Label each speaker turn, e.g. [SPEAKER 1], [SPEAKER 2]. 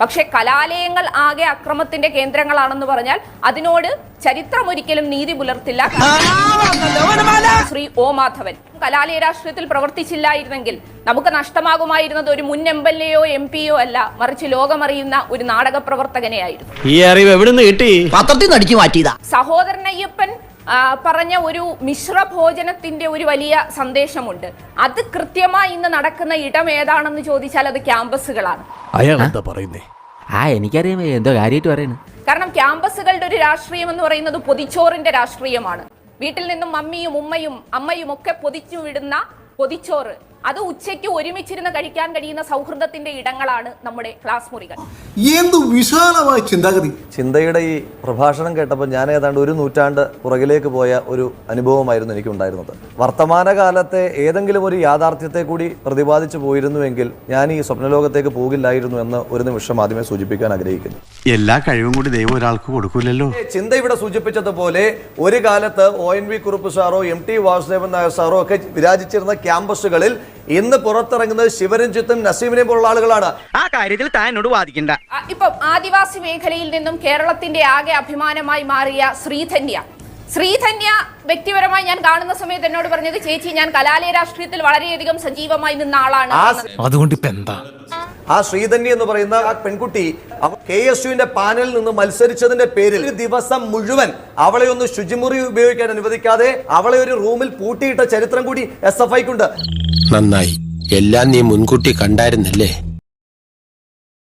[SPEAKER 1] പക്ഷെ കലാലയങ്ങൾ ആകെ അക്രമത്തിന്റെ കേന്ദ്രങ്ങളാണെന്ന് പറഞ്ഞാൽ അതിനോട് ചരിത്രം ഒരിക്കലും നീതി പുലർത്തില്ല. ശ്രീ ഓ മാധവൻ. കലാലയ രാഷ്ട്രീയത്തിൽ പ്രവർത്തിച്ചില്ലായിരുന്നെങ്കിൽ നമുക്ക് നഷ്ടമാകുമായിരുന്നത് ഒരു മുൻ എം എൽ എയോ എം പിയോ അല്ല. മറിച്ച് ലോകമറിയുന്ന ഒരു നാടക പ്രവർത്തകനെയായിരുന്നു.
[SPEAKER 2] ഈ അറിവ് എവിടുന്ന് കിട്ടി?
[SPEAKER 3] പത്രത്തിൽ
[SPEAKER 1] സഹോദരൻ അയ്യപ്പൻ പറഞ്ഞ ഒരു മിശ്ര ഭോജനത്തിന്റെ ഒരു വലിയ സന്ദേശമുണ്ട്. അത് കൃത്യമായി ഇന്ന് നടക്കുന്ന ഇടം ഏതാണെന്ന് ചോദിച്ചാൽ അത് ക്യാമ്പസുകളാണ്.
[SPEAKER 4] അയാൾ എന്താ പറയുന്നേ?
[SPEAKER 5] ആ എനിക്കറിയാം. എന്തോ കാര്യമായിട്ട് പറയുന്നു
[SPEAKER 1] കാരണം ക്യാമ്പസുകളുടെ ഒരു രാഷ്ട്രീയം എന്ന് പറയുന്നത് പൊതിച്ചോറിന്റെ രാഷ്ട്രീയമാണ്. വീട്ടിൽ നിന്നും മമ്മിയും ഉമ്മയും അമ്മയും ഒക്കെ പൊതിച്ചു വിടുന്ന പൊതിച്ചോറ്. അത് ഉച്ചയ്ക്ക് ഒരുമിച്ചിരുന്ന് കഴിക്കാൻ കഴിയുന്ന സൗഹൃദത്തിന്റെ ഇടങ്ങളാണ് നമ്മുടെ ക്ലാസ് മുറികൾ.
[SPEAKER 6] എന്ത് വിശാലമായ ചിന്താഗതി.
[SPEAKER 7] ചിന്തയുടെ ഈ പ്രഭാഷണം കേട്ടപ്പോൾ ഞാൻ ഏതാണ്ട് ഒരു നൂറ്റാണ്ട് പുറകിലേക്ക് പോയ ഒരു അനുഭവമായിരുന്നു എനിക്കുണ്ടായിരുന്നത്. വർത്തമാനകാലത്തെ ഏതെങ്കിലും ഒരു യാഥാർത്ഥ്യത്തെ കൂടി പ്രതിപാദിച്ചു പോയിരുന്നുവെങ്കിൽ ഞാൻ ഈ സ്വപ്നലോകത്തേക്ക് പോകില്ലായിരുന്നു എന്ന് ഒരു നിമിഷം ആദ്യമേ സൂചിപ്പിക്കാൻ ആഗ്രഹിക്കുന്നു.
[SPEAKER 8] എല്ലാ കഴിവും കൂടി ദൈവം ഒരാൾക്ക് കൊടുക്കൂലല്ലോ.
[SPEAKER 7] ചിന്ത ഇവിടെ സൂചിപ്പിച്ചതുപോലെ ഒരു കാലത്ത് ഒ എൻ വി കുറുപ്പ് സാറോ എം ടി വാസുദേവൻ നായർ സാറോ ഒക്കെ വിരാജിച്ചിരുന്ന ക്യാമ്പസുകളിൽ ഇന്ന് പുറത്തിറങ്ങുന്നത് ശിവരഞ്ജിത്തും നസീമിനെയും പോലുള്ള ആളുകളാണ്.
[SPEAKER 2] ആ കാര്യത്തിൽ താൻ എന്നോട് വാദിക്കണ്ട.
[SPEAKER 1] ഇപ്പം ആദിവാസി മേഖലയിൽ നിന്നും കേരളത്തിന്റെ ആകെ അഭിമാനമായി മാറിയ ശ്രീധന്യ. ശ്രീധന്യ വ്യക്തിപരമായി ഞാൻ കാണുന്ന സമയത്ത് എന്നോട് പറഞ്ഞത് ചേച്ചി ഞാൻ കലാലയ രാഷ്ട്രീയത്തിൽ വളരെയധികം സജീവമായി നിന്ന ആളാണ്.
[SPEAKER 4] അതുകൊണ്ട് ഇപ്പൊ എന്താ?
[SPEAKER 7] ആ ശ്രീധന്യ എന്ന് പറയുന്ന ആ പെൺകുട്ടി കെ എസ് യുവിന്റെ പാനലിൽ നിന്ന് മത്സരിച്ചതിന്റെ പേരിൽ ഒരു ദിവസം മുഴുവൻ അവളെ ഒന്ന് ശുചിമുറി ഉപയോഗിക്കാൻ അനുവദിക്കാതെ അവളെ ഒരു റൂമിൽ പൂട്ടിയിട്ട ചരിത്രം കൂടി എസ് എഫ് ഐക്കുണ്ട്
[SPEAKER 9] നന്നായി. എല്ലാം നീ മുൻകൂട്ടി കണ്ടായിരുന്നല്ലേ?